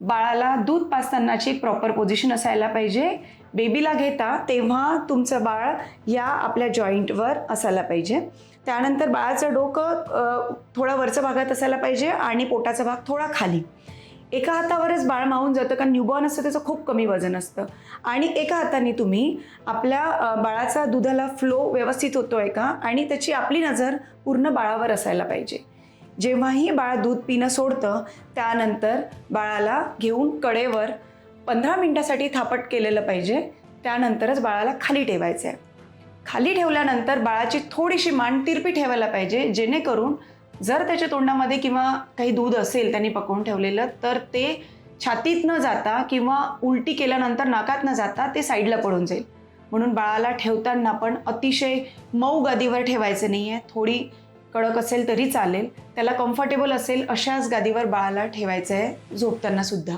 बाळाला दूध पाजतानाची proper position असायला पाहिजे. बेबीला घेता तेव्हा तुमचं बाळ या आपल्या जॉईंटवर असायला पाहिजे. त्यानंतर बाळाचं डोकं थोडं वरच्या भागात असायला पाहिजे आणि पोटाचा भाग थोडा खाली. एका हातावरच बाळ मावून जातं कारण न्यूबॉर्न असतं त्याचं खूप कमी वजन असतं. आणि एका हाताने तुम्ही आपल्या बाळाचा दुधाला फ्लो व्यवस्थित होतो आहे का? आणि त्याची आपली नजर पूर्ण बाळावर असायला पाहिजे. जेव्हाही बाळ दूध पिणं सोडतं त्यानंतर बाळाला घेऊन कडेवर पंधरा मिनटासाठी थापट केलेलं पाहिजे. त्यानंतरच बाळाला खाली ठेवायचं आहे खाली ठेवल्यानंतर बाळाची थोडीशी मान तिरपी ठेवायला पाहिजे जेणेकरून जर त्याच्या तोंडामध्ये किंवा काही दूध असेल त्यांनी पकवून ठेवलेलं तर ते छातीत न जाता किंवा उलटी केल्यानंतर नाकात न जाता ते साईडला पडून जाईल. म्हणून बाळाला ठेवताना पण अतिशय मऊ गादीवर ठेवायचं नाही आहे थोडी कडक असेल तरी चालेल. त्याला कम्फर्टेबल असेल अशाच गादीवर बाळाला ठेवायचं आहे झोपताना सुद्धा.